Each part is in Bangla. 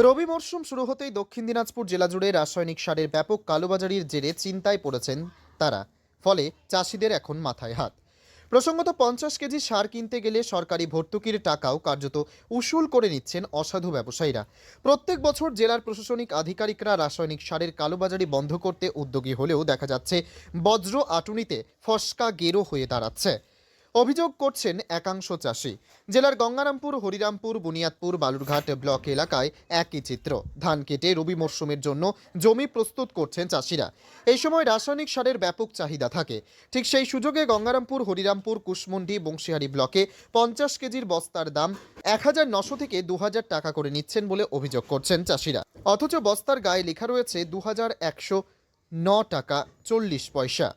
রবি মরশুম শুরু হতেই দক্ষিণ দিনাজপুর জেলা জুড়ে রাসায়নিক সারের ব্যাপক কালোবাজারির জেরে চিন্তায় পড়েছেন তারা, ফলে চাষিদের এখন মাথায় হাত। প্রসঙ্গত পঞ্চাশ কেজি সার কিনতে গেলে সরকারি ভর্তুকির টাকাও কার্যত উসুল করে নিচ্ছেন অসাধু ব্যবসায়ীরা। প্রত্যেক বছর জেলার প্রশাসনিক আধিকারিকরা রাসায়নিক সারের কালোবাজারি বন্ধ করতে উদ্যোগী হলেও দেখা যাচ্ছে বজ্র আটুনিতে ফসকা গেরো হয়ে দাঁড়াচ্ছে। অভিযোগ করছেন একাংশ চাষি। জেলার গঙ্গারামপুর, হরিরামপুর, বুনিয়াদপুর, বালুরঘাট ব্লক এলাকায় একই চিত্র। ধান কেটে রবি মরশুমের জন্য জমি প্রস্তুত করছেন চাষিরা। এই সময় রাসায়নিক সারের ব্যাপক চাহিদা থাকে। ঠিক সেই সুযোগে গঙ্গারামপুর, হরিরামপুর, কুশমন্ডি, বংশীহারি ব্লকে পঞ্চাশ কেজির বস্তার দাম এক হাজার নশো থেকে দু হাজার টাকা করে নিচ্ছেন বলে অভিযোগ করছেন চাষিরা। অথচ বস্তার গায়ে লেখা রয়েছে দু হাজার একশো ন টাকা চল্লিশ পয়সা।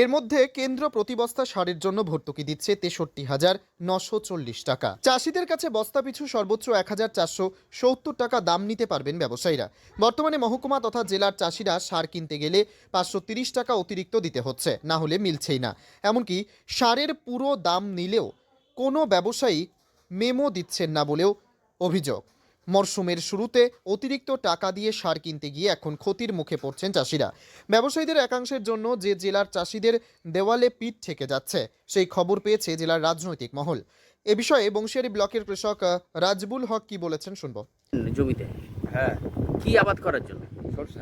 এর মধ্যে কেন্দ্র প্রতি বস্তা সারের জন্য ভর্তুকি দিচ্ছে তেষট্টি হাজার নশো চল্লিশ টাকা। চাষিদের কাছে বস্তা পিছু সর্বোচ্চ এক হাজার চারশো সত্তর টাকা দাম নিতে পারবেন ব্যবসায়ীরা। বর্তমানে মহকুমা তথা জেলার চাষিরা সার কিনতে গেলে পাঁচশো তিরিশ টাকা অতিরিক্ত দিতে হচ্ছে, না হলে মিলছেই না। এমনকি সারের পুরো দাম নিলেও কোনো ব্যবসায়ী মেমো দিচ্ছেন না বলেও অভিযোগ। মরশুমের শুরুতে অতিরিক্ত টাকা দিয়ে সার কিনতে গিয়ে এখন ক্ষতির মুখে পড়ছেন চাষিরা। ব্যবসায়ীদের একাংশের জন্য যে জেলার চাষিদের দেওয়ালে পিঠ থেকে যাচ্ছে সেই খবর পেয়েছে জেলার রাজনৈতিক মহল। এ বিষয়ে বংশিয়ারি ব্লকের কৃষক রাজবুল হক কি বলেছেন শুনব। জমিতে? হ্যাঁ। কি আবাদ করার জন্য? সরষা।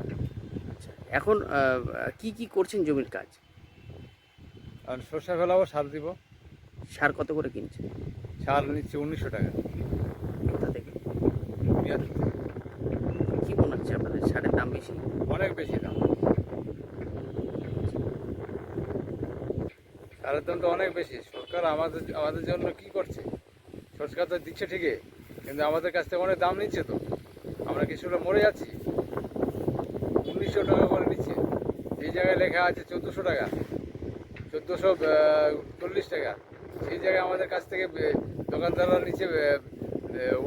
আচ্ছা এখন কি কি করছেন জমির কাজ? আর সরষা ফেলাবো সার দিব। সার কত করে কিনছে সার নিচ্ছে উনিশশো টাকা কোথা থেকে পেঁয়াজ কি মনে সারের দাম বেশি। অনেক বেশি দাম। সারের দাম তো অনেক বেশি। সরকার আমাদের আমাদের জন্য কি করছে? সরকার তো দিচ্ছে ঠিকই, কিন্তু আমাদের কাছ থেকে অনেক দাম নিচ্ছে তো। আমরা কিছুটা মরে যাচ্ছি। উনিশশো টাকা করে নিচ্ছে। এই জায়গায় লেখা আছে চোদ্দোশো টাকা। চোদ্দোশো চল্লিশ টাকা। সেই জায়গায় আমাদের কাছ থেকে দোকানদাররা নিচ্ছে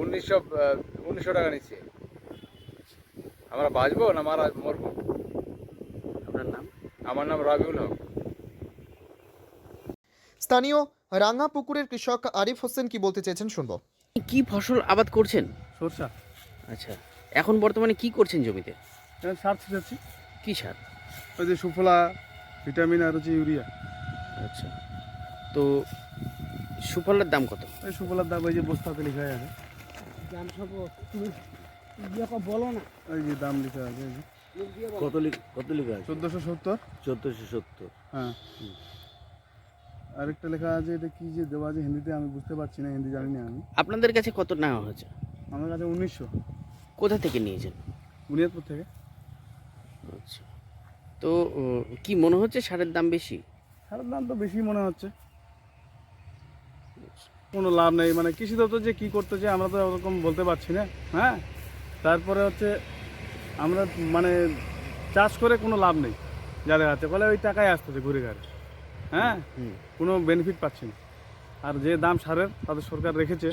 উনিশশো উনিশশো টাকা নিচ্ছে। আমরা বাঁচবো না মারা মরবো? আপনার নাম? আমার নাম রাবিউল হক। স্থানীয় রাঙা পুকুরের কৃষক আরিফ হোসেন কি বলতে চেয়েছেন শুনব। কি ফসল আবাদ করছেন? সরষা। আচ্ছা এখন বর্তমানে কি করছেন জমিতে? সার ছিটাচ্ছি। কি সার? ওই যে সুফলা ভিটামিন আর হচ্ছে ইউরিয়া। আচ্ছা তো সুফলার দাম কত? ওই সুফলার দাম ওই যে বস্তাতে লেখা আছে। দাম সব বলো না। ওই যে দাম লেখা আছে এই যে। মুখ কত কত লিখা আছে? চোদ্দোশো সত্তর? চোদ্দোশো সত্তর। হ্যাঁ। আরেকটা লেখা আছে এটা কি যে দেওয়া আছে হিন্দিতে আমি বুঝতে পারছি না হিন্দি জানি না আমি। আপনাদের কাছে কত নেওয়া হয়েছে? আমার কাছে উনিশশো। কোথা থেকে নিয়েছেন? বুনিয়াদপুর থেকে। আচ্ছা। তো কি মনে হচ্ছে সারের দাম বেশি? সারের দাম তো বেশি মনে হচ্ছে। কোনো লাভ নেই মানে কৃষি দপ্তর যে কী করতেছে আমরা তো ওরকম বলতে পারছি না হ্যাঁ? তারপরে হচ্ছে আমরা মানে চাষ করে কোনো লাভ নেই যাদের হাতে। বলে ওই টাকায় আসতেছে ঘুরে ঘাড়ে। হ্যাঁ। কোনো বেনিফিট পাচ্ছি না। আর যে দাম সারের তাদের সরকার রেখেছে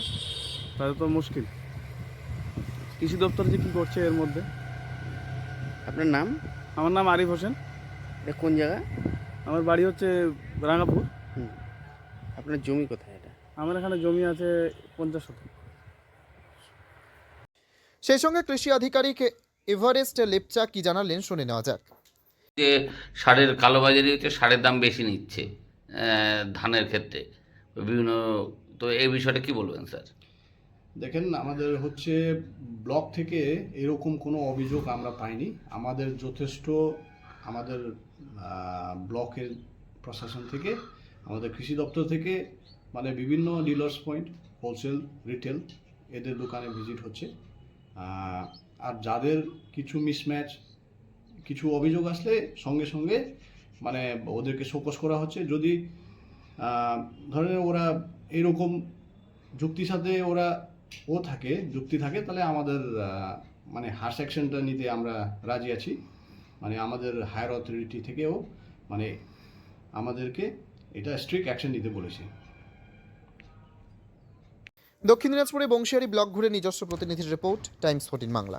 তাদের তো মুশকিল। কৃষি দপ্তর যে কী করছে এর মধ্যে? আপনার নাম? আমার নাম আরিফ হোসেন। এটা কোন জায়গা? আমার বাড়ি হচ্ছে রাঙাপুর। আপনার জমি কোথায় এটা? আমার এখানে জমি আছে পঞ্চাশ শতক। সেই সঙ্গে কৃষি আধিকারিক এভারেস্ট লেপচা কি জানালেন শুনে নেওয়া যাক। যে সারের কালোবাজারি হচ্ছে সারের দাম বেশি নিচ্ছে ধানের ক্ষেত্রে। বিভিন্ন তো এই বিষয়টা কি বলবেন স্যার? দেখেন আমাদের হচ্ছে ব্লক থেকে এরকম কোনো অভিযোগ আমরা পাইনি। আমাদের যথেষ্ট আমাদের ব্লকের প্রশাসন থেকে আমাদের কৃষি দপ্তর থেকে মানে বিভিন্ন ডিলার্স পয়েন্ট হোলসেল রিটেল এদের দোকানে ভিজিট হচ্ছে। আর যাদের কিছু মিসম্যাচ কিছু অভিযোগ আসলে সঙ্গে সঙ্গে মানে ওদেরকে শোকস করা হচ্ছে। যদি ধরেন ওরা এরকম যুক্তির সাথে ওরা ও থাকে, যুক্তি থাকে, তাহলে আমাদের মানে হার্স অ্যাকশনটা নিতে আমরা রাজি আছি। মানে আমাদের হায়ার অথরিটি থেকেও মানে আমাদেরকে এটা স্ট্রিক্ট অ্যাকশন নিতে বলেছে। দক্ষিণ দিনাজপুরে বংশিয়ারি ব্লক ঘুরে নিজস্ব প্রতিনিধির রিপোর্ট টাইমস ফোর্টিন বাংলা।